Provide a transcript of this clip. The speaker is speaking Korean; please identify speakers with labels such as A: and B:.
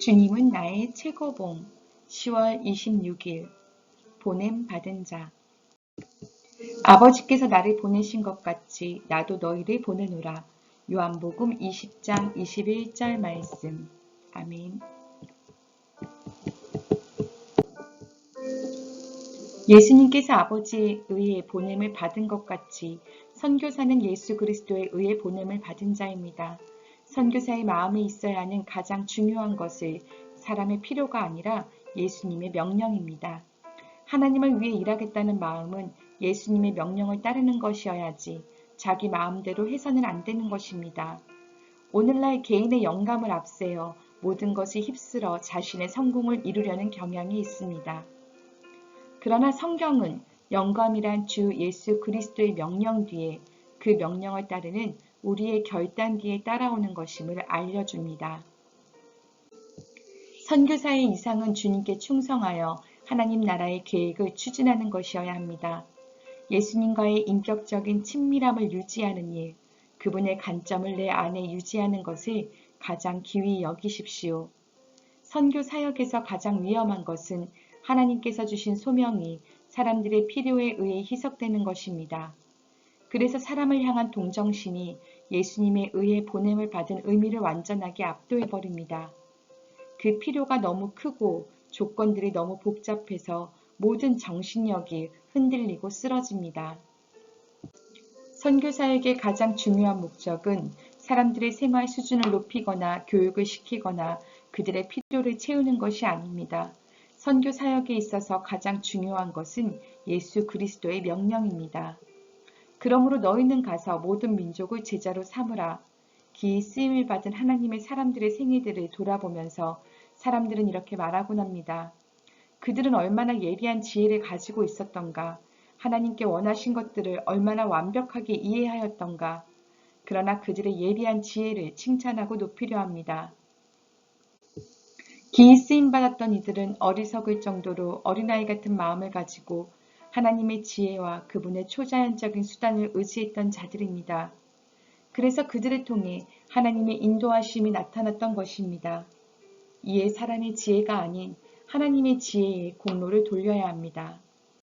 A: 주님은 나의 최고봉 10월 26일 보냄 받은 자 아버지께서 나를 보내신 것 같이 나도 너희를 보내노라. 요한복음 20장 21절 말씀. 아멘. 예수님께서 아버지의 의해 보냄을 받은 것 같이 선교사는 예수 그리스도의 의해 보냄을 받은 자입니다. 선교사의 마음에 있어야 하는 가장 중요한 것을 사람의 필요가 아니라 예수님의 명령입니다. 하나님을 위해 일하겠다는 마음은 예수님의 명령을 따르는 것이어야지 자기 마음대로 해서는 안 되는 것입니다. 오늘날 개인의 영감을 앞세워 모든 것이 휩쓸어 자신의 성공을 이루려는 경향이 있습니다. 그러나 성경은 영감이란 주 예수 그리스도의 명령 뒤에 그 명령을 따르는 우리의 결단 뒤에 따라오는 것임을 알려줍니다. 선교사의 이상은 주님께 충성하여 하나님 나라의 계획을 추진하는 것이어야 합니다. 예수님과의 인격적인 친밀함을 유지하는 일, 그분의 관점을 내 안에 유지하는 것을 가장 기위 여기십시오. 선교 사역에서 가장 위험한 것은 하나님께서 주신 소명이 사람들의 필요에 의해 희석되는 것입니다. 그래서 사람을 향한 동정심이 예수님에 의해 보냄을 받은 의미를 완전하게 압도해버립니다. 그 필요가 너무 크고 조건들이 너무 복잡해서 모든 정신력이 흔들리고 쓰러집니다. 선교사에게 가장 중요한 목적은 사람들의 생활 수준을 높이거나 교육을 시키거나 그들의 필요를 채우는 것이 아닙니다. 선교 사역에 있어서 가장 중요한 것은 예수 그리스도의 명령입니다. 그러므로 너희는 가서 모든 민족을 제자로 삼으라. 기이 쓰임을 받은 하나님의 사람들의 생애들을 돌아보면서 사람들은 이렇게 말하곤 합니다. 그들은 얼마나 예리한 지혜를 가지고 있었던가, 하나님께 원하신 것들을 얼마나 완벽하게 이해하였던가, 그러나 그들의 예리한 지혜를 칭찬하고 높이려 합니다. 기이 쓰임 받았던 이들은 어리석을 정도로 어린아이 같은 마음을 가지고 하나님의 지혜와 그분의 초자연적인 수단을 의지했던 자들입니다. 그래서 그들을 통해 하나님의 인도하심이 나타났던 것입니다. 이에 사람의 지혜가 아닌 하나님의 지혜에 공로를 돌려야 합니다.